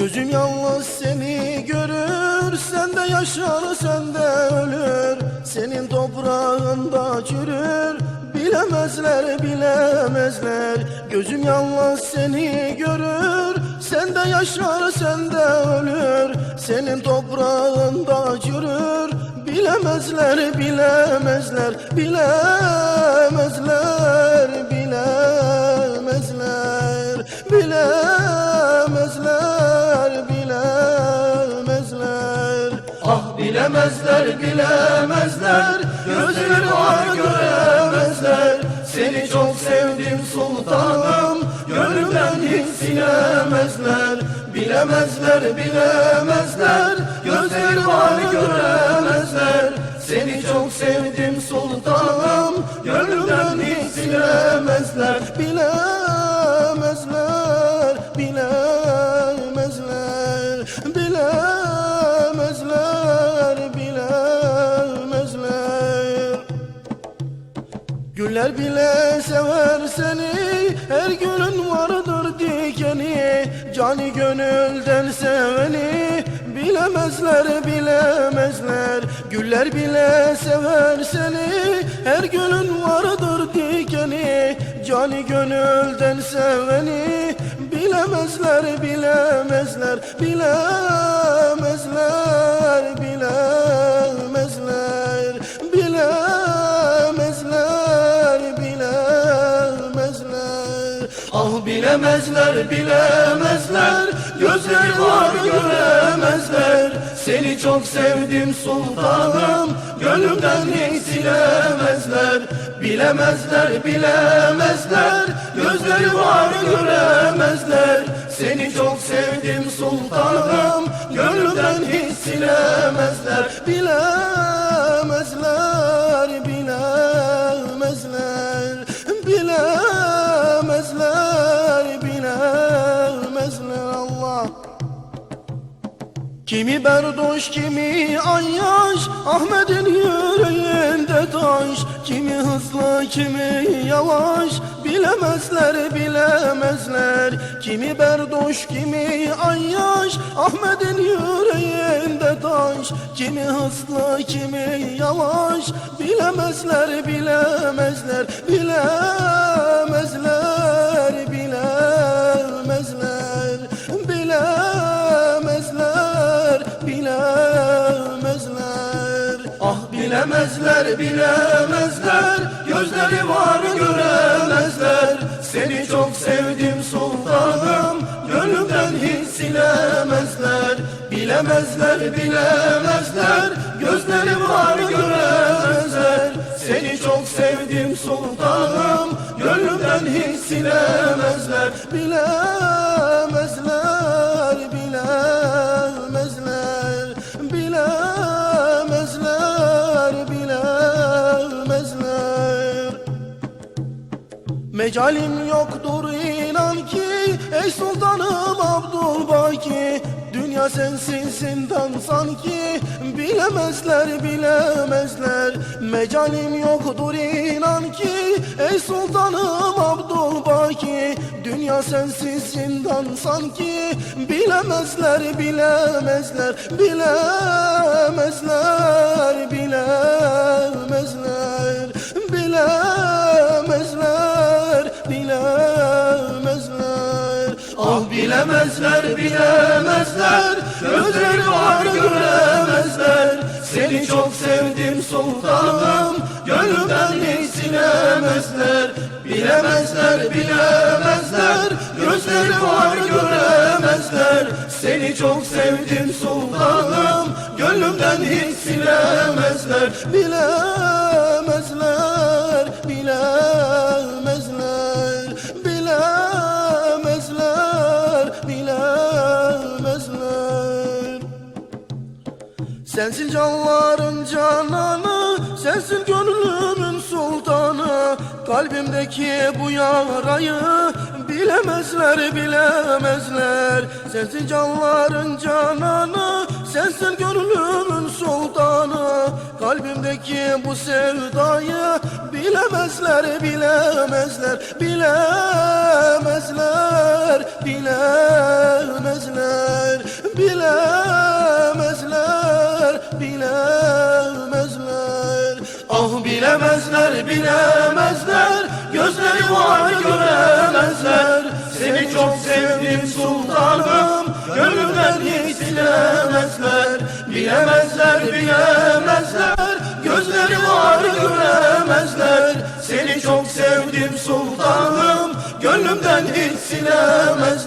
Gözüm yalnız seni görür Sen de yaşar sen de ölür. Senin toprağında çürür Bilemezler bilemezler. Gözüm yalnız seni görür Sen de yaşar sen de ölür. Senin toprağında çürür Bilemezler bilemezler. Bilemezler bilemezler Bilemezler bilemezler bilemezler. Gözleri var göremezler. Seni çok sevdim sultanım. Gönlümden hiç silemezler. Bilemezler bilemezler. Gözleri var göremezler Bile sever seni. Her gülün vardır dikeni Cani gönülden seveni. Bilemezler bilemezler Güller bile sever seni. Her gülün vardır dikeni Cani gönülden seveni. Bilemezler bilemezler Bilemezler bilemezler bilemezler bilemezler. Gözleri var göremezler. Seni çok sevdim sultanım. Gönlümden hiç silemezler. Bilemezler bilemezler. Gözleri var göremezler. Seni çok sevdim sultanım. Gönlümden hiç silemezler. Bilemezler Kimi berdoş kimi ayyaş Ahmet'in yüreğinde taş. Kimi hızlı kimi yavaş Bilemezler bilemezler. Kimi berdoş kimi ayyaş Ahmet'in yüreğinde taş. Kimi hızlı kimi yavaş Bilemezler bilemezler Bilemezler Ah bilemezler bilemezler Gözleri var göremezler. Seni çok sevdim sultanım Gönlümden hiç silemezler. Bilemezler bilemezler Gözleri var göremezler. Seni çok sevdim sultanım Gönlümden hiç silemezler. Bilemezler Mecalim yoktur inan ki Ey sultanım Abdülbaki. Dünya sensin zindan sanki Bilemezler bilemezler. Mecalim yoktur inan ki Ey sultanım Abdülbaki. Dünya sensiz zindan sanki Bilemezler bilemezler. Bilemezler bilemezler Bilemezler bilemezler bilemezler. Gözleri var göremezler. Seni çok sevdim sultanım. Gönlümden hiç silemezler Bilemezler bilemezler. Gözleri var göremezler. Seni çok sevdim sultanım. Gönlümden hiç silemezler. Bilemezler bilemezler Sensin canların cananı Sensin gönlümün sultanı. Kalbimdeki bu yarayı Bilemezler bilemezler. Sensin canların cananı Sensin gönlümün sultanı. Kalbimdeki bu sevdayı Bilemezler bilemezler Bilemezler Bilemezler Bilemezler bilemezler Ah bilemezler bilemezler Gözleri var göremezler. Seni çok sevdim sultanım Gönlümden hiç silemezler. Bilemezler bilemezler Gözleri var göremezler. Seni çok sevdim sultanım Gönlümden hiç silemezler.